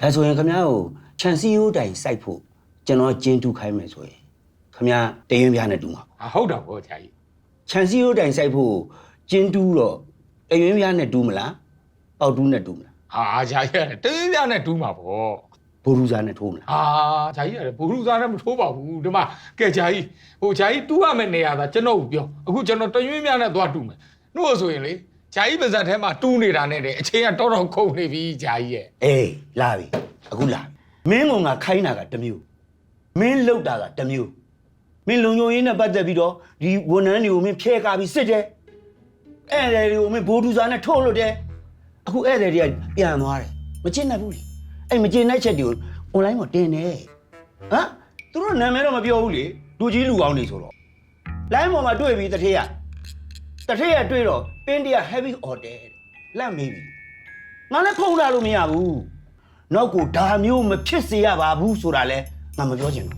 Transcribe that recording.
ဒါဆိုရင်ခမ ्या ကိုခြံစည်းရိုးတိုင်စိုက်ဖို့ကျွန်တော်ကျင်းတူးခိုင်းမယ်ဆိုရင်ခမ ्या တရင်ပြားနဲ့တူးမှာဟာဟုတ်တာပေါ့ဂျာကြီးခြံစည်းရိုးတိုင်စိုက်ဖို့ကျင်းတူးတော့တရင်ပြားနဲ့တူးမလားပေါက်တူးနဲ့တူးမလားဟာဂျာကြီးကတေးပြနဲ့တူးမှာပေါ့ဘိုးရူစာနဲ့ထိုးမလားဟာဂျာကြီးကဘူရူစားနဲ့မထိုးပါဘူးဒီမှာကဲဂျာကြီးဟိုဂျာကြီးတူးရမယ့်နေရာသာကျွန်တော်ကိုပြောအခုကျွန်တော်တရွေးပြနဲ့သွားတူးမယ်နှုတ်ဆိုရင်လေ ဂျာကြီးပါဇက်ထဲမှာတူးနေတာနဲ့တဲ့အချိန်ကတော်တော်ခုန်နေပြီဂျာကြီးရဲ့အေးလာပြီအခုလာပြီမင်းကငါခိုင်းတာကတစ်မျိုးမင်းလှုပ်တာကတစ်မျိုးမင်းလုံညုံရင်းနဲ့ပတ်သက်ပြီးတော့ဒီဝန်ထမ်းတွေကိုမင်းဖျဲကားပြီးစစ်တယ်ဧည့်သည်တွေကိုမင်းဘိုးရူစာနဲ့ထိုးလို့တယ်အခုဧည့်သည်တွေကပြန်သွားတယ်မချစ်နိုင်ဘူးလေအဲ့မချစ်နိုင်ချက်တွေကို online မှာတင်တယ်ဟမ်သူတို့နာမည်တော့မပြောဘူးလေလူကြီးလူကောင်းနေဆိုတော့ line ပေါ်မှာတွေ့ပြီးတထေးရ တထေးရတွေ့တော့ပင်းတရ heavy order လက်မေးပြီငါလည်းဖုံးလာလို့မရဘူးနောက်ကိုဒါမျိုးမဖြစ်စေရပါဘူးဆိုတာလဲငါမပြောချင်ဘူး